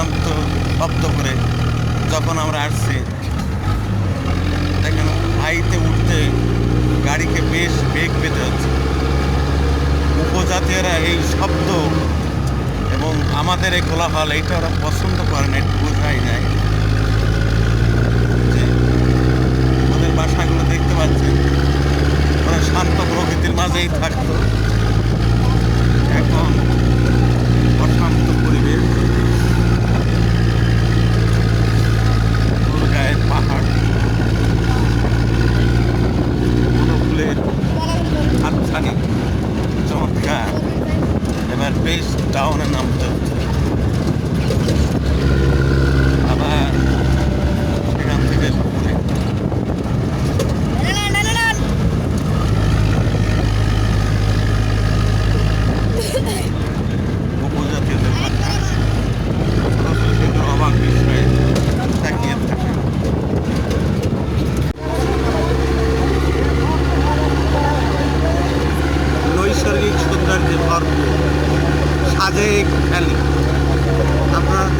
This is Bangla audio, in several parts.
অশান্ত শব্দ করে যখন আমরা আসছি, দেখেন হাইতে উঠতে গাড়িকে বেশ বেগ পেতে হচ্ছে। উপজাতীয়রা এই শব্দ এবং আমাদের এই কোলাহল এইটা ওরা পছন্দ করে না একটু বোঝাই যায়। যে ওদের বাসাগুলো দেখতে পাচ্ছেন, ওরা শান্ত প্রকৃতির মাঝেই থাকতো। down a number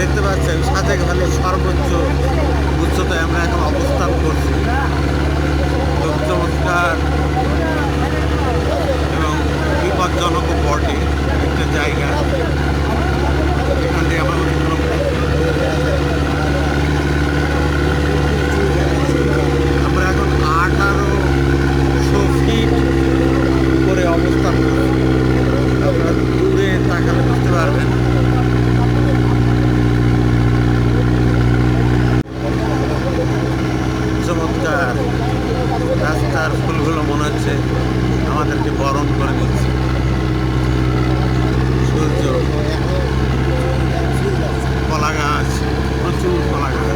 দেখতে পাচ্ছেন সাজেক ভ্যালির সর্বোচ্চ উচ্চতায় আমরা এখন অবস্থান করছি। চমৎকার এবং বিপজ্জনক বটে। একটা জায়গা এখান থেকে আমরা অতিক্রম করব। আমরা এখন আঠারোশো ফিট করে অবস্থান করছি আপনারা দূরে তাকালে বুঝতে পারবেন চমৎকার রাস্তার ফুলগুলো মনে হচ্ছে আমাদেরকে বরণ করে দিচ্ছে। সূর্য কলা গাছ প্রচুর কলা গাছ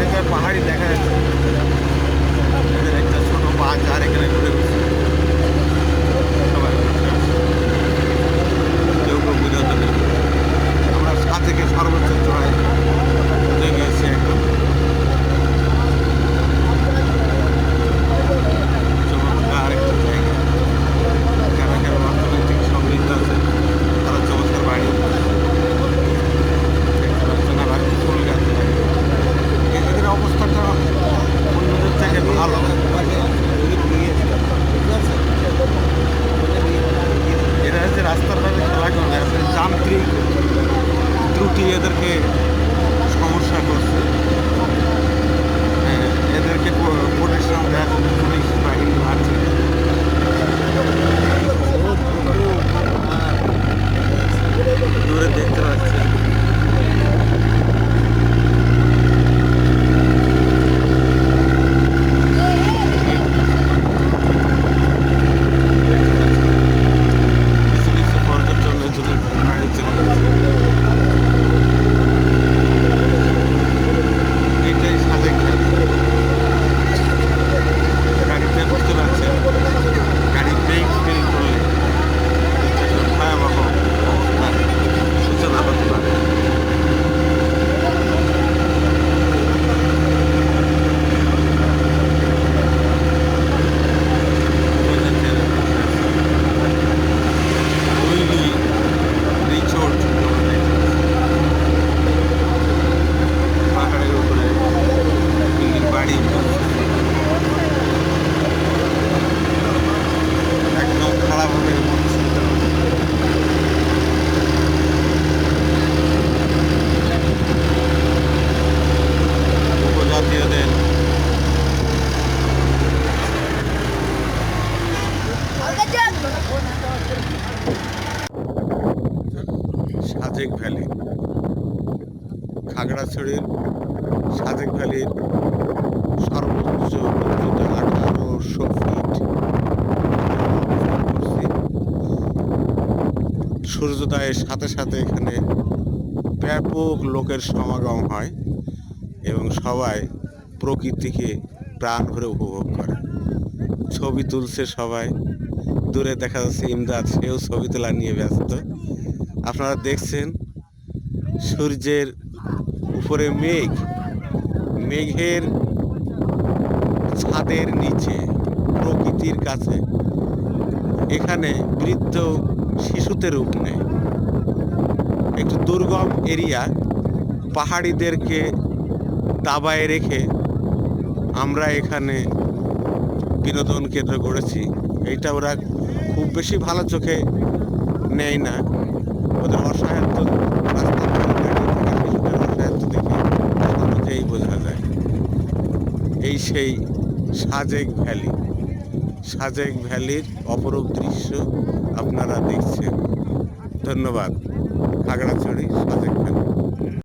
রাস্তার পাহাড়ে যায় পাহাড়ি দেখা যাচ্ছে। সাজেক সর্বোচ্চ আঠারোশো ফিট সূর্যোদয়ের সাথে সাথে এখানে ব্যাপক লোকের সমাগম হয় এবং সবাই প্রকৃতিকে প্রাণ ভরে উপভোগ করে। ছবি তুলছে সবাই। দূরে দেখা যাচ্ছে ইমদাদ, সেও ছবি তোলা নিয়ে ব্যস্ত। আপনারা দেখছেন সূর্যের উপরে মেঘ। মেঘের ছাদের নিচে, প্রকৃতির কাছে। এখানে বৃদ্ধ শিশুতে রূপ নেয়। একটু দুর্গম এরিয়া, পাহাড়িদেরকে দাবায় রেখে আমরা এখানে বিনোদন কেন্দ্র করেছি এইটা ওরা খুব বেশি ভালো চোখে নেয় না। ওদের অসহায়ত্ব রাস্তার এই সেই সাজেক ভ্যালি। সাজেক ভ্যালির অপরূপ দৃশ্য আপনারা দেখছেন। ধন্যবাদ। খাগড়াছড়ি সাজেক ভ্যালি।